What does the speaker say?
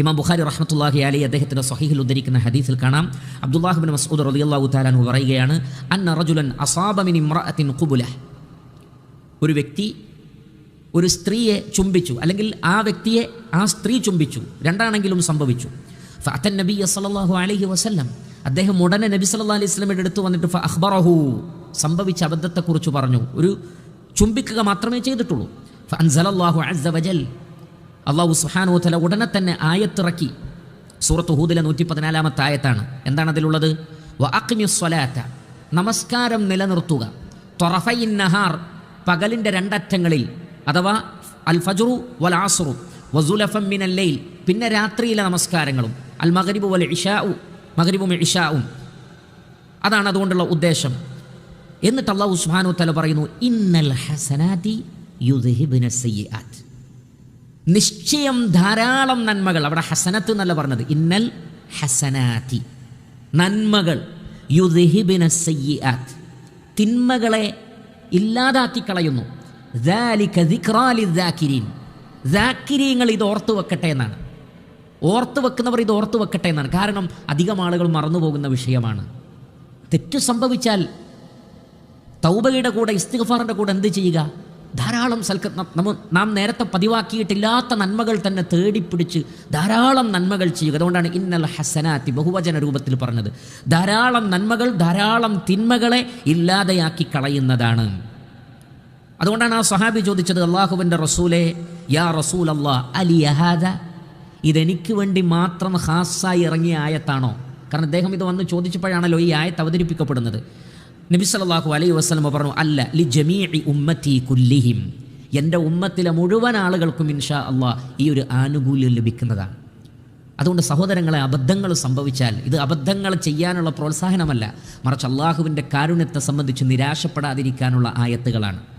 ഇമാം ബുഖാരി റഹ്മത്തുല്ലാഹി അലി അദ്ദേഹത്തിന്റെ സഹീഹിൽ ഉദ്ധരിക്കുന്ന ഹദീസിൽ കാണാം. അബ്ദുല്ലാഹിബിൻ മസ്ഊദ് റളിയല്ലാഹു താലാൻ പറയുകയാണ് അന്ന റജുലൻ അസാബമിൻ ഇമ്രഅത്തിൻ കുബുല ഒരു വ്യക്തി ഒരു സ്ത്രീയെ ചുംബിച്ചു അല്ലെങ്കിൽ ആ വ്യക്തിയെ ആ സ്ത്രീ ചുംബിച്ചു രണ്ടാണെങ്കിലും സംഭവിച്ചു. ഫഅത്തൻ നബി സല്ലല്ലാഹു അലഹി വസല്ലം അദ്ദേഹം ഉടനെ നബി സല്ലാ അലൈഹി സ്വലമിയുടെ അടുത്ത് വന്നിട്ട് ഫ അഹ്ബറഹു സംഭവിച്ച അബദ്ധത്തെക്കുറിച്ച് പറഞ്ഞു. ഒരു ചുംബിക്കുക മാത്രമേ ചെയ്തിട്ടുള്ളൂ. ഫഅൻസലല്ലാഹു അസ്സ വജൽ അള്ളാഹു സുബ്ഹാനഹു വതആല ഉടനെ തന്നെ ആയത്തിറക്കി. സൂറത്ത് ഹൂദിലെ നൂറ്റി പതിനാലാമത്തെ ആയത്താണ്. എന്താണ് അതിലുള്ളത്? നമസ്കാരം നിലനിർത്തുക. തൊറഫയിൻ നഹാർ പകലിന്റെ രണ്ടറ്റങ്ങളിൽ അഥവാ അൽ ഫജുറു വൽ ആസുറു വസുലഫം മിൻ അല്ലയിൽ പിന്നെ രാത്രിയിലെ നമസ്കാരങ്ങളും അൽ മഗ്രിബു വൽ ഇഷാഉ മഗ്രിബും ഇഷാവും അതാണ് അതുകൊണ്ടുള്ള ഉദ്ദേശം. എന്നിട്ട് അള്ളാഹു സുബ്ഹാനഹു തല പറയുന്നു ഇന്നൽ ഹസനാതി യുദ്ഹിബിന സയ്യാത്ത് നിശ്ചയം ധാരാളം നന്മകൾ. അവിടെ ഹസനത്ത് എന്നല്ല പറഞ്ഞത്. ഇന്നൽ ഹസനാതി നന്മകൾ. യുദ്ഹിബിന തിന്മകളെ ഇല്ലാതാക്കി കളയുന്നു. ീങ്ങൾ ഇത് ഓർത്തു വെക്കട്ടെ എന്നാണ്. ഓർത്തു വെക്കുന്നവർ ഇത് ഓർത്തു വെക്കട്ടെ എന്നാണ്. കാരണം അധികം ആളുകൾ മറന്നു പോകുന്ന വിഷയമാണ്. തെറ്റ് സംഭവിച്ചാൽ തൗബയുടെ കൂടെ ഇസ്തിഗഫാറിന്റെ കൂടെ എന്ത് ചെയ്യുക? ധാരാളം സൽക്ക നാം നേരത്തെ പതിവാക്കിയിട്ടില്ലാത്ത നന്മകൾ തന്നെ തേടിപ്പിടിച്ച് ധാരാളം നന്മകൾ ചെയ്യുക. അതുകൊണ്ടാണ് ഇന്നൽ ഹസനാത്തി ബഹുവചന രൂപത്തിൽ പറഞ്ഞത്. ധാരാളം നന്മകൾ ധാരാളം തിന്മകളെ ഇല്ലാതെയാക്കി കളയുന്നതാണ്. അതുകൊണ്ടാണ് ആ സഹാബി ചോദിച്ചത് അള്ളാഹുവിന്റെ റസൂലെ യാ റസൂൽ അള്ളാ അലി അഹാദ ഇതെനിക്ക് വേണ്ടി മാത്രം ഹാസായി ഇറങ്ങിയ ആയത്താണോ? കാരണം അദ്ദേഹം ഇത് വന്ന് ചോദിച്ചപ്പോഴാണല്ലോ ഈ ആയത്ത് അവതരിപ്പിക്കപ്പെടുന്നത്. നബി സല്ലല്ലാഹു അലൈഹി വസ്ലമ പറഞ്ഞു അല്ല ലി ജമീഇ ഉമ്മത്തി കുല്ലിഹിം. എന്റെ ഉമ്മത്തിലെ മുഴുവൻ ആളുകൾക്കും ഇൻഷാ അള്ളാഹ് ഈ ഒരു ആനുകൂല്യം ലഭിക്കുന്നതാണ്. അതുകൊണ്ട് സഹോദരങ്ങളെ അബദ്ധങ്ങൾ സംഭവിച്ചാൽ ഇത് അബദ്ധങ്ങൾ ചെയ്യാനുള്ള പ്രോത്സാഹനമല്ല. മറിച്ച് അള്ളാഹുവിന്റെ കാരുണ്യത്തെ സംബന്ധിച്ച് നിരാശപ്പെടാതിരിക്കാനുള്ള ആയത്തുകളാണ്.